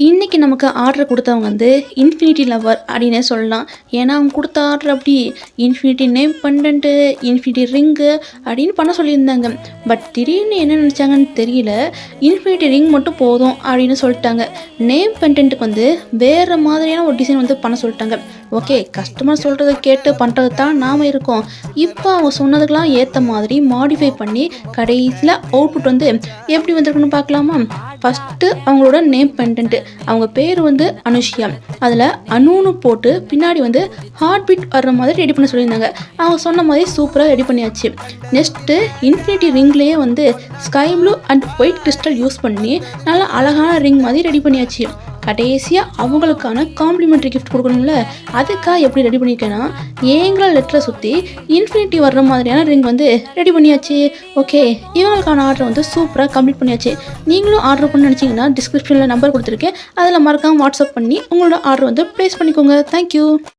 இன்னைக்கு நமக்கு ஆர்டர் கொடுத்தவங்க வந்து இன்ஃபினிட்டி லவர் அப்படின்னே சொல்லலாம். ஏன்னா அவங்க கொடுத்த ஆர்டர் அப்படி infinity name pendant infinity ring அப்படின்னு பண்ண சொல்லியிருந்தாங்க. பட் திடீர்னு என்ன நினச்சாங்கன்னு தெரியல. இன்ஃபினிட்டி ரிங் மட்டும் போதும் அப்படின்னு சொல்லிட்டாங்க. நேம் பண்டன்ட்டுக்கு வந்து வேறு மாதிரியான ஒரு டிசைன் வந்து பண்ண சொல்லிட்டாங்க. ஓகே கஸ்டமர் சொல்கிறத கேட்டு பண்ணுறது தான் நாம் இருக்கோம். இப்போ அவங்க சொன்னதுக்கெல்லாம் ஏற்ற மாதிரி மாடிஃபை பண்ணி கடைசியில் அவுட்புட் வந்து எப்படி வந்திருக்குன்னு பார்க்கலாமா? ஃபஸ்ட்டு அவங்களோட நேம் பெண்டன்ட்டு அவங்க பேர் வந்து அனுஷியா. அதில் அணுன்னு போட்டு பின்னாடி வந்து ஹார்ட் பீட் வர்ற மாதிரி ரெடி பண்ண சொல்லியிருந்தாங்க. அவங்க சொன்ன மாதிரி சூப்பராக ரெடி பண்ணியாச்சு. நெக்ஸ்ட்டு இன்ஃபினிட்டி ரிங்லேயே வந்து sky blue and white crystal use பண்ணி நல்லா அழகான ரிங் மாதிரி ரெடி பண்ணியாச்சு. கடைசியாக அவங்களுக்கான காம்ப்ளிமெண்ட்ரி கிஃப்ட் கொடுக்கணும்ல? அதுக்காக எப்படி ரெடி பண்ணியிருக்கேன்னா ஏங்கிற லெட்டரை சுற்றி இன்ஃபினிட்டி வர்ற மாதிரியான ரிங் வந்து ரெடி பண்ணியாச்சு. ஓகே இவங்களுக்கான ஆர்டர் வந்து சூப்பராக கம்ப்ளீட் பண்ணியாச்சு. நீங்களும் ஆர்டர் பண்ண நினச்சிங்கன்னா டிஸ்கிரிப்ஷனில் நம்பர் கொடுத்துருக்கேன். அதில் மறக்காமல் வாட்ஸ்அப் பண்ணி உங்களோட ஆர்டர் வந்து ப்ளேஸ் பண்ணிக்கோங்க. தேங்க்யூ